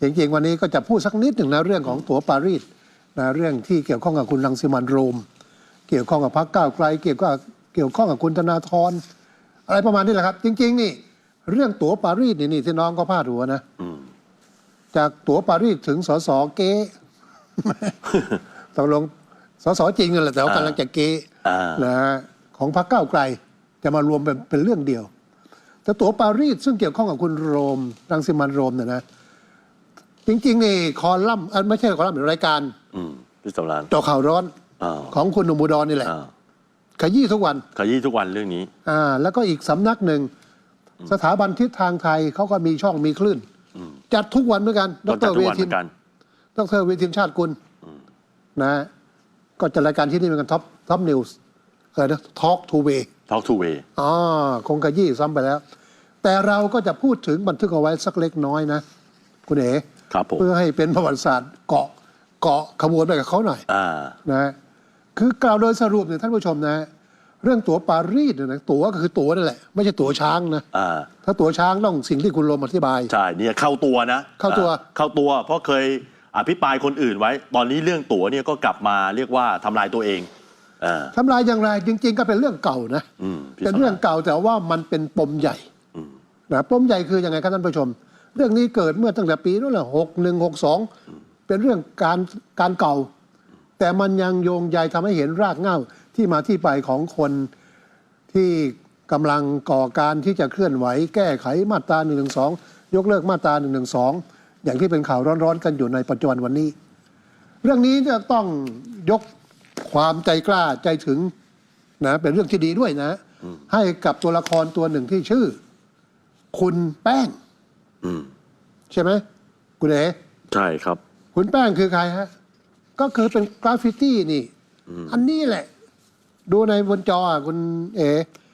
จริงๆ วันนี้ก็จะพูดสักนิดหนึ่งนะเรื่องของตั๋วปารีสนะเรื่องที่เกี่ยวข้องกับคุณรังสิมันต์โรม เกี่ยวข้องกับพรรคก้าวไกล เกี่ยวกับเกี่ยวข้องกับคุณธนาธรอะไรประมาณนี้แหละครับ จริง ๆ นี่ เรื่องตั๋วปารีสนี่นี่ที่น้องก็พาดหัวนะอืมจากตั๋วปารีสถึงสสเก๊ตกลงสสจริงนั่นแหละแต่ว่าอ่ากำลังจะเก๊อ่านะฮะของพรรคก้าวไกลจะมารวมเป็นเป็นเรื่องเดียว แต่ตั๋วปารีสซึ่งเกี่ยวข้องกับคุณโรมรังสิมันต์โรมเนี่ยนะ จริงๆนี่คอลัมน์เอ้ยไม่ใช่คอลัมน์หรือรายการอืมพี่สำรานเจาะข่าวร้อนอ่าของคุณหนุ่มอุดรนี่แหละอ่าขยี้ทุกวัน ขยี้ทุกวันเรื่องนี้ อ่าแล้วก็อีกสำนักหนึ่ง สถาบันทิศทางไทยเขาก็มีช่องมีคลื่นอืมจัดทุกวันเหมือนกันดต้องจัดรทุเวกวันเหทิมืนอนกัน ดรเวทินชาติกุลนะ ก็จะรายการที่นี่เหมือนกันท็อปท็อปนิวส์อะไรนะทอล์กทูเว Talk to Way อ๋อคงขยี้ซ้ำไปแล้ว แต่เราก็จะพูดถึงบันทึกเอาไว้สักเล็กน้อยนะ คุณเอ๋ ครับผม เพื่อให้เป็นประวัติศาสตร์เกาะเกาะขบวนไปกับเขาหน่อยอ่านะคือกล่าวโดยสรุปเนี่ยท่านผู้ชมนะ เรื่องตั๋วปารีสเนี่ยนะตั๋วก็คือตั๋วนั่นแหละ ไม่ใช่ตั๋วช้างนะ อ่า ถ้าตั๋วช้างต้องสิ่งที่คุณลมอธิบาย ใช่เนี่ยเข้าตัวนะเข้าตัว อ่เข้าตัวเพราะเคยอภิปรายคนอื่นไว้ ตอนนี้เรื่องตั๋วเนี่ยก็กลับมาเรียกว่าทำลายตัวเองอ่า ทำลายอย่างไรจริง ๆ ก็เป็นเรื่องเก่านะอืมพี่เป็นสำเรื่ราองนเก่าแต่ว่ามันเป็นปมใหญ่อืมนะปมใหญ่คือยังไงครับท่านผู้ชม เรื่องนี้เกิดเมื่อตั้งแต่ปีนู้นแหละหกหนึ่งหกสองเป็นเรื่องการการเก่า แต่มันยังโยงใยทำให้เห็นรากเหง้าที่มาที่ไปของคนที่กำลังก่อการที่จะเคลื่อนไหว แก้ไขมาตรา1นึยกเลิกมาตรา1นึอย่างที่เป็นข่าวร้อนๆกันอยู่ในปัจจุบันวันนี้ เรื่องนี้จะต้องยกความใจกล้าใจถึงนะเป็นเรื่องที่ดีด้วยนะ ให้กับตัวละครตัวหนึ่งที่ชื่อ คุณแป้ง ใช่ไหมคุณเอ๋ใช่ครับ คุณแป้งคือใครฮะ ก็คือเป็นกราฟฟิตี้นี่ อันนี้แหละ ดูในบนจออะคุณเอ๋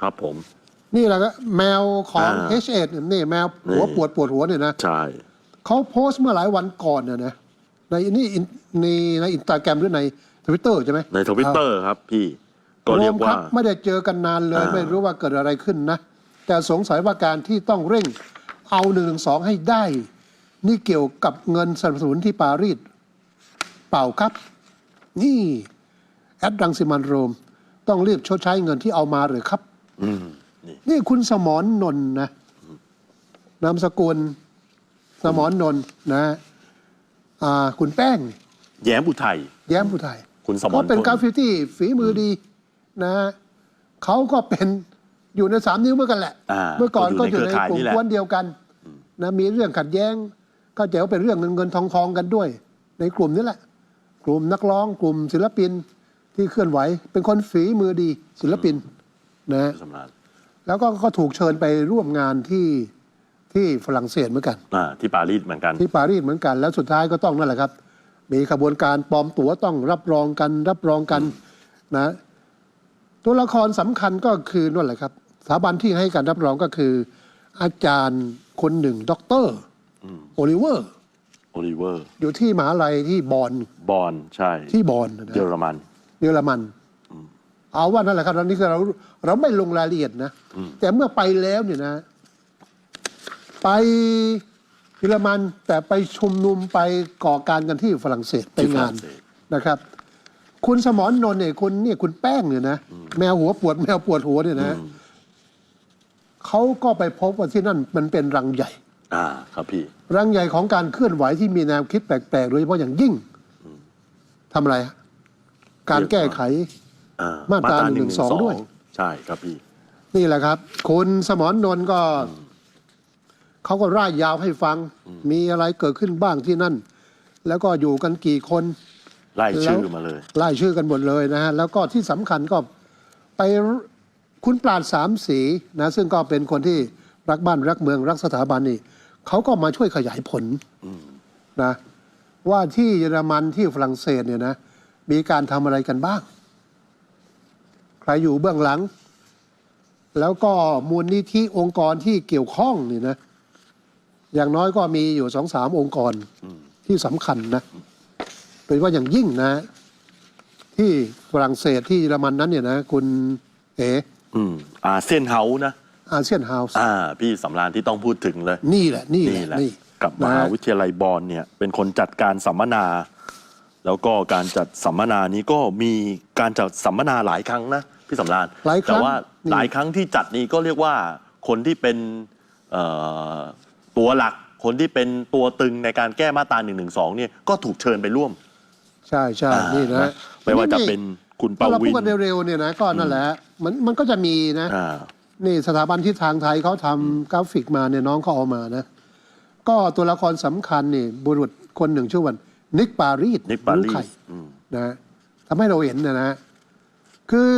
ครับผม นี่แหละก็แมวของ อ่า H 8นี่แมวหัวนี่ ปวดปวดหัวเนี่ยนะ ใช่ เขาโพสต์เมื่อหลายวันก่อนเนี่ยนะในนี่ในในอินสตาแกรมหรือในทวิตเตอร์ใช่ไหมในทวิตเตอร์ครับพี่ ก็เรียกโมคว่า บไม่ได้เจอกันนานเลย อ่า ไม่รู้ว่าเกิดอะไรขึ้นนะ แต่สงสัยว่าการที่ต้องเร่ง เอาหนึ่งสองให้ได้ นี่เกี่ยวกับเงินสนับสนุนที่ปารีสเปล่าครับ นี่แอดรังสิมันต์โรม ต้องรีบชดใช้เงินที่เอามาหรือครับอืมนี่นี่คุณสมรนนท์นะนามสกุลสมรนนท์นะอ่าคุณแป้ง แย้มอุทัยแย้มผู้ไทยคุณสมรเขาเป็นนนท์กราฟฟิตี้ฝีมือดีนะฮะเขาก็เป็น อยู่ในสามนิ้วเหมือนกันแหละ อ่าเมื่อก่อนก็ก็ออยู่ยู่ในในเครือข่ายกลุ่นี่มแหละกวนเดียวกันนะมีเรื่องขัดแย้ง ก็จะว่าเป็นเรื่องเงินเงินทองทองกันด้วย ในกลุ่มนี้แหละ กลุ่มนักร้องกลุ่มศิลปินที่เคลื่อนไหว เป็นคนฝีมือดีศิลปินนะฮะพี่สำรานแล้วก็ก็ถูกเชิญไปร่วมงานที่ที่ฝรั่งเศสเหมือนกัน อ่าที่ปารีสเหมือนกัน ที่ปารีสเหมือนกันแล้วสุดท้ายก็ต้องนั่นแหละครับ มีขบวนการปลอมตั๋วต้องรับรองกัน รับรองกันนะ ตัวละครสำคัญก็คือนั่นแหละครับ สถาบันที่ให้การรับรองก็คือ อาจารย์คนหนึ่งด็อกเตอร์อืมโอลิเวอร์ โอลิเวอร์ อยู่ที่มหาลัยที่บอนบอลใช่ที่บอนนะเยอรมัน เยอรมัน เอาว่านั่นแหละครับตอนนี้คือเราเราไม่ลงรายละเอียดนะ แต่เมื่อไปแล้วเนี่ยนะ ไปเยอรมันแต่ไปชุมนุมไปก่อการกันที่ฝรั่งเศสไปที่ฝงารั่นงเศสนะครับ คุณสมรนนท์เนี่ยคุณเนี่ยคุณแป้งเนี่ยนะ แมวหัวปวดแมวปวดหัวเนี่ยนะอืม เขาก็ไปพบว่าที่นั่นมันเป็นรังใหญ่ อ่าครับพี่ รังใหญ่ของการเคลื่อนไหวที่มีแนวคิดแปลกๆโดยเฉพาะอย่างยิ่งทำอะไรฮะการแก้ไขอ่ามาตรา112 112ด้วย ใช่ครับพี่ นี่แหละครับ คุณสมรนนท์ก็เขาก็ร่ายยาวให้ฟัง มีอะไรเกิดขึ้นบ้างที่นั่น แล้วก็อยู่กันกี่คน ไล่ชื่อมาเลย ไล่ชื่อกันหมดเลยนะฮะ แล้วก็ที่สำคัญก็ไป คุณปราดสามสีนะซึ่งก็เป็นคนที่รักบ้านรักเมืองรักสถาบันนี่เขาก็มาช่วยขยายผลนะว่าที่เยอรมันที่ฝรั่งเศสเนี่ยนะมีการทำอะไรกันบ้าง ใครอยู่เบื้องหลัง แล้วก็มูลนิธิองค์กรที่เกี่ยวข้องนี่นะ อย่างน้อยก็มีอยู่สองสามองค์กรที่สำคัญนะ โดยเฉพาะอย่างยิ่งนะ ที่ฝรั่งเศสที่เยอรมันนั้นเนี่ยนะ คุณเอ๋ อืมอาเซียนเฮาส์นะอาเซียนเฮาส์อ่า พี่สำรานที่ต้องพูดถึงเลย นี่แหละ นี่แหนี่ละแหละนี่กับมหาวิทยาลัยบอลเนี่ย เป็นคนจัดการสัมมนา แล้วก็การจัดสัมมนานี้ก็มีการจัดสัมมนาหลายครั้งนะพี่สำราญหลายครั้แต่งว่านี่หลายครั้งที่จัดนี้ก็เรียกว่าคนที่เป็นเอ่อตัวหลักคนที่เป็นตัวตึงในการแก้มาตรา1นึเนี่ยก็ถูกเชิญไปร่วม ใช่ใช่อ่านี่นะไม่ว่าจะเป็น คุณปถ้าเราวิพูดน กันเร็วๆเนี่ยนะก็นั่นแหละมันมันก็จะมีนะ อ่า นี่สถาบันที่ทางไทยเขาทำกราฟิกมาเนี่ยน้องเขาเอามานะ ก็ตัวละครสำคัญนี่บุรุษคนหนึ่งชื่อวันนิกปารีสนิกปารีสใครอืม นะทำให้เราเห็นนะนะ คือ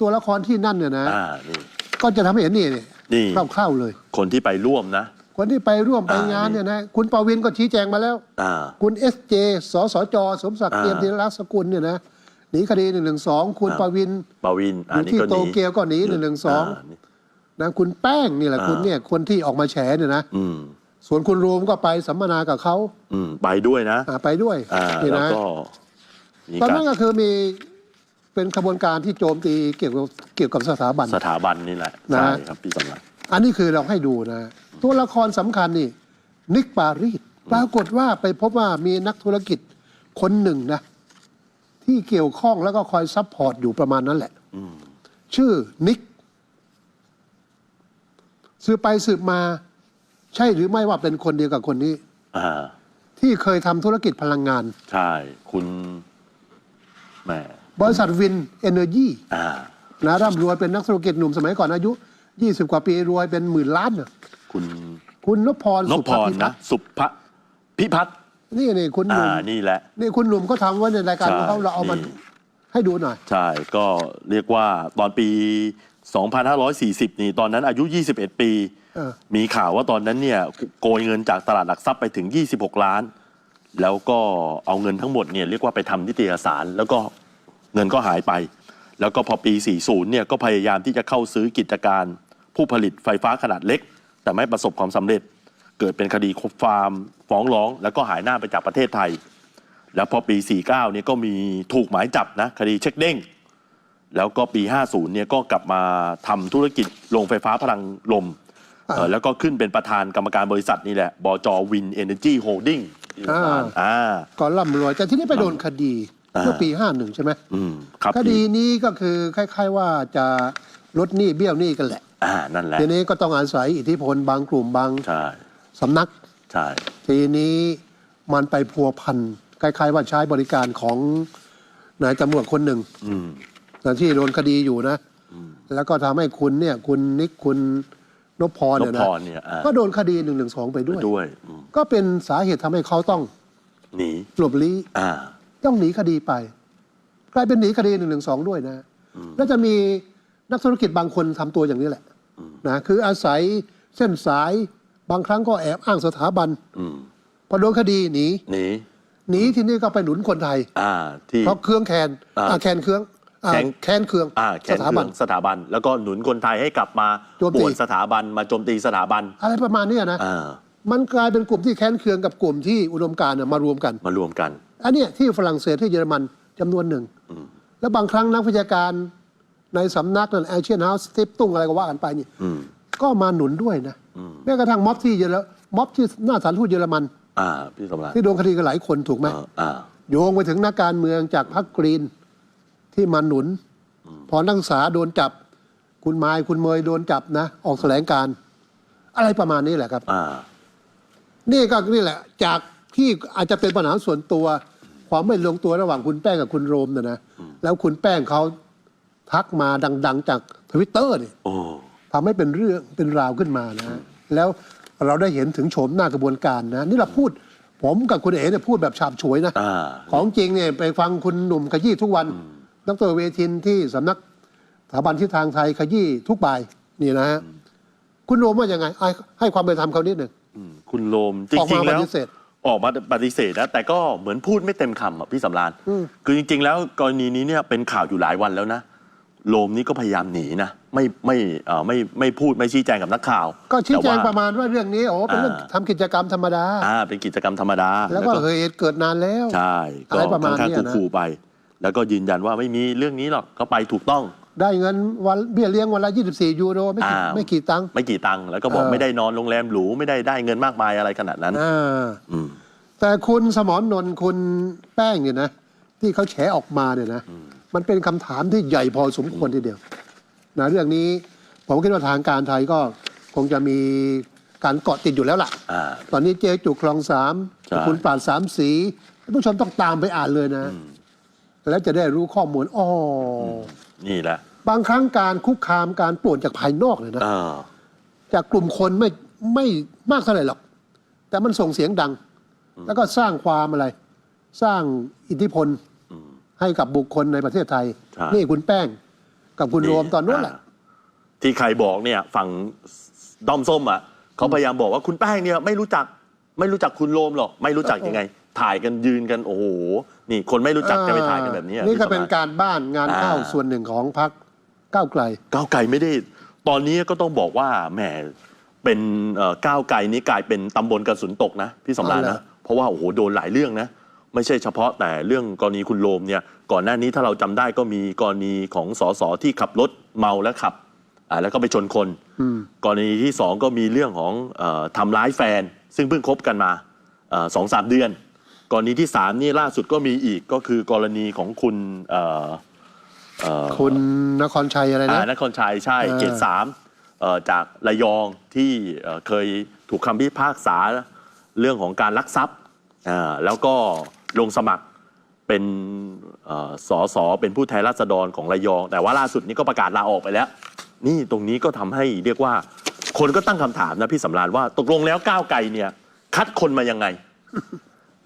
ตัวละครที่นั่นเนี่ยนะ อ่านี่ ก็จะทำให้เห็นนี่เนี่ยนี่ คร่าวๆเลย คนที่ไปร่วมนะ คนที่ไปร่วมไปอ่าง งานนี่เนี่ยนะคุณปวินก็ชี้แจงมาแล้ว อ่า คุณเอสเจสสจสมศักดิ์อ่าเทียมธีรรักษกุลเนี่ยนะ หนีคดีหนึ่งหนึ่งสองคุณอ่าปวินปวินออันยู่นี้ที่ก็โตหนีเกียวก็หนีหนึ่งหนึ่งสองานี่นะคุณแป้งนี่แหละอ่าคุณเนี่ยคนที่ออกมาแฉเนี่ยนะอืมส่วนคุณโรมก็ไปสัมมนากับเขาอืมไปด้วยนะอ่าไปด้วยอ่านี่แล้วนะก็มีตอนกานั้นรก็คือมีเป็นขบวนการที่โจมตีเกี่ยวกับเกี่ยวกับสถาบัน สถาบันนี่แหละนะ ใช่ครับพี่สำรัญอันนี้คือเราให้ดูนะ ตัวละครสำคัญนี่ นิกปารีสปรากฏว่าไปพบว่ามีนักธุรกิจคนหนึ่งนะ ที่เกี่ยวข้องแล้วก็คอยซัพพอร์ตอยู่ประมาณนั้นแหละอืมชื่อนิกสืบไปสืบมา ใช่หรือไม่ว่าเป็นคนเดียวกับคนนี้อ่าที่เคยทำธุรกิจพลังงาน ใช่ คุณแหมบริษัทวินเอเนอร์จีอ่านะร่ำรวยเป็นนักธุรกิจหนุ่มสมัยก่อนอายุ 20 กว่าปีรวยเป็นหมื่นล้านน่ะคุณ คุณนพพรนสุพพภรพิทันะกษ์สุภพิพัฒน์ นี่นี่คุณหอ่านุ่มนี่แหละ นี่คุณหนุ่มก็ทำไว้ในรายการใช่ของเขาเราเอามานี่ ให้ดูหน่อย ใช่ ก็เรียกว่าตอนปี 2540 นี่ตอนนั้นอายุ 21 ปี เออ มีข่าวว่าตอนนั้นเนี่ยโกยเงินจากตลาดหลักทรัพย์ไปถึง 26 ล้าน แล้วก็เอาเงินทั้งหมดเนี่ยเรียกว่าไปทำนิตยสาร แล้วก็เงินก็หายไป แล้วก็พอปี 40 เนี่ยก็พยายามที่จะเข้าซื้อกิจการผู้ผลิตไฟฟ้าขนาดเล็ก แต่ไม่ประสบความสำเร็จ เกิดเป็นคดีฟาร์ม ฟ้องร้อง แล้วก็หายหน้าไปจากประเทศไทย แล้วพอปี 49เนี่ยก็มีถูกหมายจับนะคดีเช็คเด้ง แล้วก็ปี 50เนี่ยก็กลับมาทำธุรกิจโรงไฟฟ้าพลังลมเอ่ออ่าแล้วก็ขึ้นเป็นประธานกรรมการบริษัทนี่แหละบจวินเอเนจีโฮลดิ้งอ่า อ่าก็ร่ำรวย แต่ที่นี่ไปโดนคดีอ่า เมื่อปี 51 ใช่ไหมอืมครับคดีนี้ก็คือคล้ายๆว่าจะลดหนี้เบี้ยวหนี้กันแหละ อ่านั่นแหละทีนี้ก็ต้องอาศัยอิทธิพลบางกลุ่มบาง ใช่ สำนัก ใช่ ทีนี้มันไปพัวพันคล้ายๆว่าใช้บริการของนายตำรวจคนหนึ่งอืม นะที่โดนคดีอยู่นะ แล้วก็ทำให้คุณเนี่ย คุณนิกคุณนพพรนเนี่ยพนะพรเนี่ยอ่า ก็โดนคดีหนึ่งหนึ่งสองไปด้วย ด้วยอืมก็เป็นสาเหตุทำให้เขาต้องหนี หลบลี้ อ่า ต้องหนีคดีไป กลายเป็นหนีคดีหนึ่งหนึ่งสองด้วยนะ แล้วจะมีนักธุรกิจบางคนทำตัวอย่างนี้แหละนะคืออาศัยเส้นสาย บางครั้งก็แอบอ้างสถาบันอืมพอโดนคดีหนีหนีหนีที่นี่ก็ไปหนุนคนไทยอ่าที่เพราะเครื่องแคนอ่าอ่าแคนเครื่องอ่าแคนแคนเครื่องอ่าแขสนถาเคบัรื่นองสถาบัน แล้วก็หนุนคนไทยให้กลับมาโจมตีป่วนสถาบันมาโจมตีสถาบัน อะไรประมาณเนี้ยนะอ่ามันกลายเป็นกลุ่มที่แค้นเคืองกับกลุ่มที่อุดมการณ์เนี่ยมารวมกันมารวมกัน อันเนี้ยที่ฝรั่งเศสที่เยอรมันจำนวนหนึ่ง แล้วบางครั้งนักวิชาการในสำนักนั่นแอเชียนเฮาส์ทิปตุ้งอะไรก็ว่ากันไปนี่อืมก็มาหนุนด้วยนะ แม้กระทั่งม็อบที่เยอรม็อบที่หน้าสถานทูตเยอรมัน อ่าพี่สำราญที่โดนคดีกันหลายคนถูกไหมอ่าอ่า โยงไปถึงนักการเมืองจากพรรคกรีนที่มาหนุน พอนักศึกษาโดนจับ คุณไมายคุณเมยโดนจับนะ ออกแถลงการณ์อะไรประมาณนี้แหละครับ อ่า นี่ก็นี่แหละ จากที่อาจจะเป็นปัญหาส่วนตัว ความไม่ลงตัวระหว่างคุณแป้งกับคุณโรมเนี่ยนะแล้วคุณแป้งเขาทักมาดัง ๆ จากทวิตเตอร์นี่โอ้ ทำให้เป็นเรื่องเป็นราวขึ้นมานะ แล้วเราได้เห็นถึงโฉมหน้ากระบวนการนะ นี่เราพูด ผมกับคุณเอ๋เนี่ยพูดแบบฉาบฉวยนะ อ่า ของจริงเนี่ยไปฟังคุณหนุ่มขยี้ทุกวันดรเวทินที่สำนักสถาบันทิศทางไทยขยี้ทุกบ่ายนี่นะฮะคุณโรมว่ายังไงให้ให้ความเป็นธรรมเขานิดหนึ่ง อืมคุณโลมจออกริมางๆแล้วปฏิเสธออกมาปฏิเสธนะแต่ก็เหมือนพูดไม่เต็มคำอะพี่สำราญอืม คือจริง ๆ แล้วกรณีนี้เนี่ยเป็นข่าวอยู่หลายวันแล้วนะ โลมนี่ก็พยายามหนีนะ ไม่ไม่เอ่อไม่ไม่พูดไม่ชี้แจงกับนักข่าวก็ชี้แจงต่ว่าประมาณว่าเรื่องนี้โอ้เป็นเรื่องอ่าทำกิจกรรมธรรมดา อ่าเป็นกิจกรรมธรรมดาแล้วก็เหตุเกิดนานแล้ว ใช่อะไรประมาณข้างเนี้ยๆนะ ขู่ๆไป แล้วก็ยืนยันว่าไม่มีเรื่องนี้หรอกก็ไปถูกต้อง ได้เงินวันเบี้ยเลี้ยงวันละ 24 ยูโรไม่กี่อ้าว ไม่กี่ตังค์ ไม่กี่ตังค์แล้วก็บอกเออ ไม่ได้นอนโรงแรมหรูไม่ได้ได้เงินมากมายอะไรขนาดนั้น อ่าอืมแต่คุณสมรนนท์คุณแป้งเนี่ยนะ ที่เขาแฉออกมาเนี่ยนะ มันเป็นคำถามที่ใหญ่พอสมควรทีเดียวนะเรื่องนี้ผมคิดว่าทางการไทยก็คงจะมีการเกาะติดอยู่แล้วล่ะอ่าตอนนี้เจจุคลองสามใช่คุณปราดสามสีท่านผู้ชมต้องตามไปอ่านเลยนะ แล้วจะได้รู้ข้อมูลอ๋ออนี่แหละ บางครั้งการคุกคามการป่วนจากภายนอกเนี่ยนะเออจากกลุ่มคนไม่ไม่มากเท่าไหร่หรอก แต่มันส่งเสียงดัง แล้วก็สร้างความอะไร สร้างอิทธิพลอืม ให้กับบุคคลในประเทศไทย ใช่ นี่คุณแป้งกับคุณโรมตอนนู้นแหละาที่ใครบอกเนี่ยฝั่งด้อมส้มอะเขาพยายามบอกว่าคุณแป้งเนี่ยไม่รู้จักไม่รู้จักคุณโรมหรอกไม่รู้จักยังไง ถ่ายกันยืนกันโอ้โหนี่คนไม่รู้จักจะไปถ่ายกันแบบนี้อะนี่ก็พี่สำเป็นราญการบ้านงานเข้าอ่า ส่วนหนึ่งของพรรคก้าวไกล ก้าวไกลไม่ได้ ตอนนี้ก็ต้องบอกว่าแหมเป็นเอ่อก้าวไกลนี้กลายเป็นตำบลกระสุนตกนะพี่สำราญเอาเหรนะอเพราะว่าโอ้โหโดนหลายเรื่องนะ ไม่ใช่เฉพาะแต่เรื่องกรณีคุณโรมเนี่ยก่อนหน้านี้ถ้าเราจำได้ก็มีกรณีของสสที่ขับรถเมาแล้วขับอ่าแล้วก็ไปชนคนอืมกรณีที่สองก็มีเรื่องของเออทำร้ายแฟน ซึ่งเพิ่งคบกันมาสองสามเดือน กรณีที่สามนี่ล่าสุดก็มีอีกก็คือกรณีของคุณเอ่อเอ่อ คุณนครชัยอะไรอ่านะนครชัยใช่เออ เขตสามเอ่อจากระยองที่เอ่อเคยถูกคำพิพากษาเรื่องของการลักทรัพย์อ่าแล้วก็ ลงสมัครเป็นเอ่อสอสอเป็นผู้แทนราษฎรของระยอง แต่ว่าล่าสุดนี้ก็ประกาศลาออกไปแล้ว นี่ตรงนี้ก็ทำให้เรียกว่า คนก็ตั้งคำถามนะพี่สำราญว่าตกลงแล้วก้าวไกลเนี่ย คัดคนมายังไง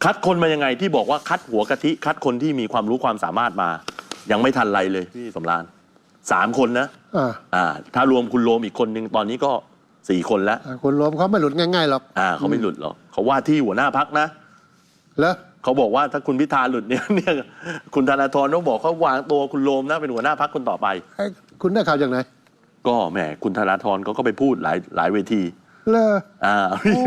คัดคนมายังไงที่บอกว่าคัดหัวกะทิ คัดคนที่มีความรู้ความสามารถมา ยังไม่ทันไรเลยพี่สำราญสามคนนะอ่าอ่าถ้ารวมคุณโรมอีกคนนึงตอนนี้ก็สี่คนแล้วอ่าคุณโรมเขาไม่หลุดง่ายๆหรอกอ่าเขาไม่หลุดหรอกเขาว่าที่หัวหน้าพักนะเหรอ เขาบอกว่าถ้าคุณพิธาหลุดเนี่ยเนี่ยคุณธนาธรต้องบอกเขาวางตัวคุณโรมนะเป็นหัวหน้าพักคนต่อไปไอ้คุณได้ข่าวจากไหนก็แหมคุณธนาธรเขาก็ไปพูดหลายหลายเวที เลอ อ่า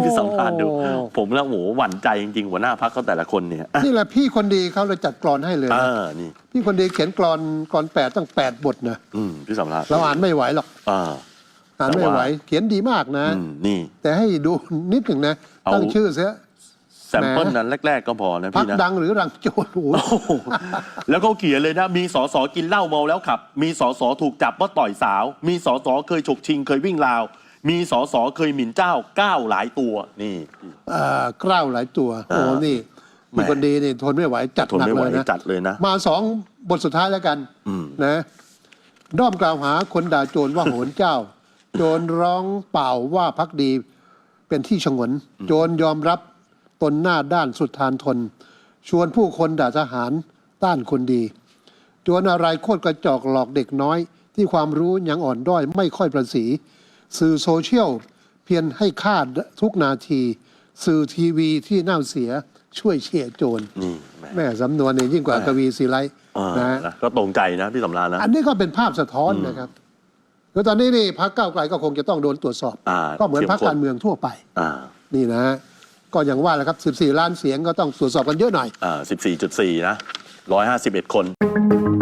พี่สัมภาษณ์ดู โอ้ ผมแล้วโหหวั่นใจจริงๆหัวหน้าพักเขาแต่ละคนเนี่ยอะนี่แหละพี่คนดีเขาเลยจัดกรอนให้เลย อ่านะนี่ พี่คนดีเขียนกรอนกรอนแปดตั้งแปดบทนะอืมพี่สัมภาษณ์เราอ่านไม่ไหวหรอกอ่า อ่านไม่แต่ว่าไหวเขียนดีมากนะ อืมนี่ แต่ให้ดูนิดหนึ่งนะ เอา ตั้งชื่อเสียแซ มเปิลแหมนั้นแรก ๆ ก็พอนะพักพี่นะ ดังหรือรังโจรโอ้โหโอ้โหแล้วเขาเขียนเลยนะ มีสอสอกินเหล้าเมาแล้วขับ มีสอสอถูกจับว่าต่อยสาว มีสอสอเคยฉกชิงเคยวิ่งราว มีสอสอเคยหมิ่นเจ้าก้าวหลายตัวนี่อ่ากล้าวหลายตัว โอ้โหอ่านี่แหมพี่คนดีนี่ทนไม่ไหวจัดทนหนักไม่ไหวเลยนะจัดเลยนะมาสองบทสุดท้ายแล้วกันอืม นะด้อมกล่าวหาคนด่าโจรว่าโหนเจ้า โจรร้องเปล่าว่าพักดีเป็นที่ฉงน โจรยอมรับ ตนหน้าด้านสุดทานทน ชวนผู้คนด่าทหารต้านคนดีโจรอะไรโคตรกระจอกหลอกเด็กน้อย ที่ความรู้ยังอ่อนด้อยไม่ค่อยประสี สื่อโซเชียลเพียงให้ค่าทุกนาที สื่อทีวีที่น่าเสียช่วยเชียร์โจรนี่แหมแม่สำนวนเนี่ยยิ่งกว่าแม่กวีศิไลอ่านะนะก็ตรงใจนะพี่สำราญนะ อันนี้ก็เป็นภาพสะท้อนนะครับคือตอนนี้นี่พรรคก้าวไกลก็คงจะต้องโดนตรวจสอบอ่าก็เหมือนพรรคเข้มข้นการเมืองทั่วไปอ่านี่นะฮะ ก็อย่างว่าแหละครับ 14 ล้านเสียงก็ต้องตรวจสอบกันเยอะหน่อย อ่า14.4 นะ 151 คน